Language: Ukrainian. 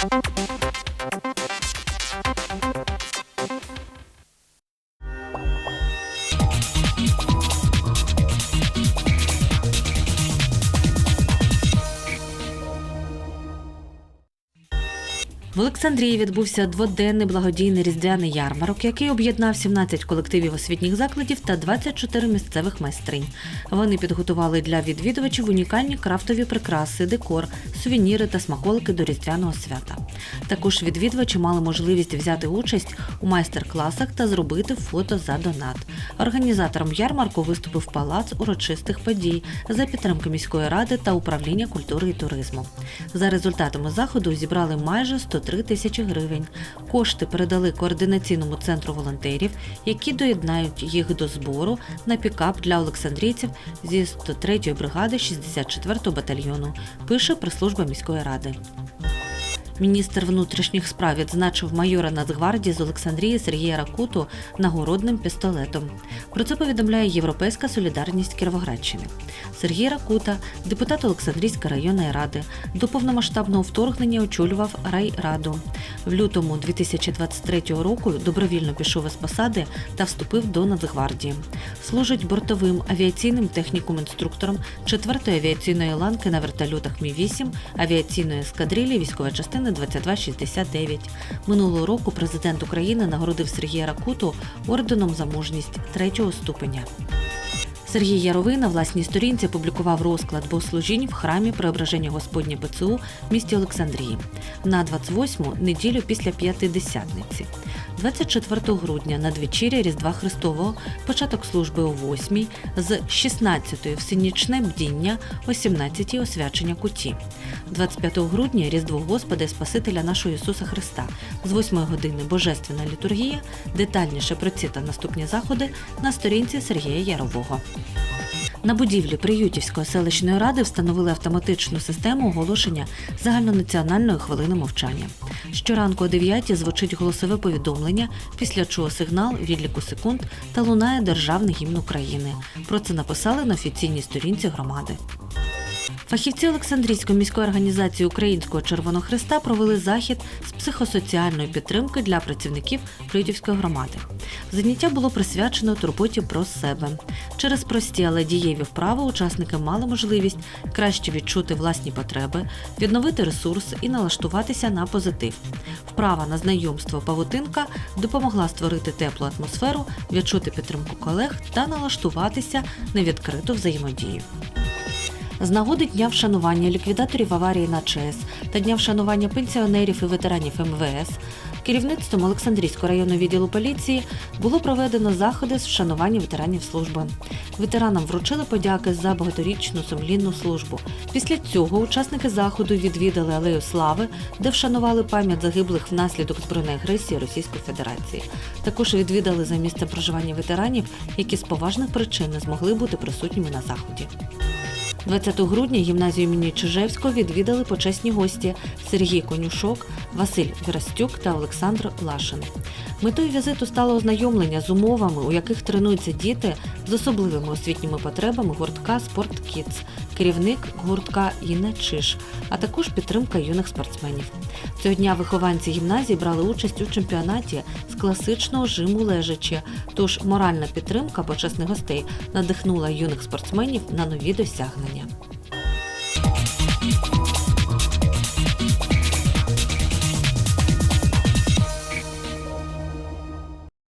Thank you. Олександрії відбувся дводенний благодійний різдвяний ярмарок, який об'єднав 17 колективів освітніх закладів та 24 місцевих майстринь. Вони підготували для відвідувачів унікальні крафтові прикраси, декор, сувеніри та смаколики до різдвяного свята. Також відвідувачі мали можливість взяти участь у майстер-класах та зробити фото за донат. Організатором ярмарку виступив палац урочистих подій за підтримки міської ради та управління культури і туризму. За результатами заходу зібрали майже 103 тисячі гривень. Кошти передали координаційному центру волонтерів, які доєднають їх до збору на пікап для олександрійців зі 103-ї бригади 64-го батальйону. Пише прес-служба міської ради. Міністр внутрішніх справ відзначив майора Нацгвардії з Олександрії Сергія Ракуту нагородним пістолетом. Про це повідомляє Європейська солідарність Кіровоградщини. Сергій Ракута, депутат Олександрійської районної ради, до повномасштабного вторгнення очолював райраду. В лютому 2023 року добровільно пішов із посади та вступив до Нацгвардії. Служить бортовим авіаційним технікум-інструктором 4-ї авіаційної ланки на вертольотах Мі-8 авіаційної ескадрилі військової частини 2269. Минулого року президент України нагородив Сергія Ракуту орденом за мужність третього ступеня. Сергій Яровий на власній сторінці опублікував розклад богослужінь в храмі Преображення Господня ПЦУ в місті Олександрії на 28-му неділю після П'ятидесятниці. 24 грудня надвечіря Різдва Христового, початок служби о 8 з 16 всенічне бдіння, о 17-й освячення куті. 25 грудня Різдво Господа і Спасителя нашого Ісуса Христа з 8 години Божественна літургія. Детальніше про ці та наступні заходи на сторінці Сергія Ярового. На будівлі Приютівської селищної ради встановили автоматичну систему оголошення загальнонаціональної хвилини мовчання. Щоранку о 9 звучить голосове повідомлення, після чого сигнал відліку секунд та лунає державний гімн України. Про це написали на офіційній сторінці громади. Фахівці Олександрійської міської організації Українського Червоного Христа провели захід з психосоціальної підтримки для працівників Приютівської громади. Заняття було присвячено турботі про себе. Через прості, але дієві вправи учасники мали можливість краще відчути власні потреби, відновити ресурс і налаштуватися на позитив. Вправа на знайомство павутинка допомогла створити теплу атмосферу, відчути підтримку колег та налаштуватися на відкриту взаємодію. З нагоди дня вшанування ліквідаторів аварії на ЧАЕС та дня вшанування пенсіонерів і ветеранів МВС керівництвом Олександрійського районного відділу поліції було проведено заходи з вшанування ветеранів служби. Ветеранам вручили подяки за багаторічну сумлінну службу. Після цього учасники заходу відвідали алею слави, де вшанували пам'ять загиблих внаслідок збройної агресії Російської Федерації. Також відвідали за місцем проживання ветеранів, які з поважних причин не змогли бути присутніми на заході. 20 грудня гімназію імені Чижевського відвідали почесні гості Сергій Конюшок, Василь Вірастюк та Олександр Лашин. Метою візиту стало ознайомлення з умовами, у яких тренуються діти з особливими освітніми потребами гуртка Спорт Кітс, керівник гуртка Інна Чиш, а також підтримка юних спортсменів. Цього дня вихованці гімназії брали участь у чемпіонаті з класичного жиму лежачі. Тож моральна підтримка почесних гостей надихнула юних спортсменів на нові досягнення.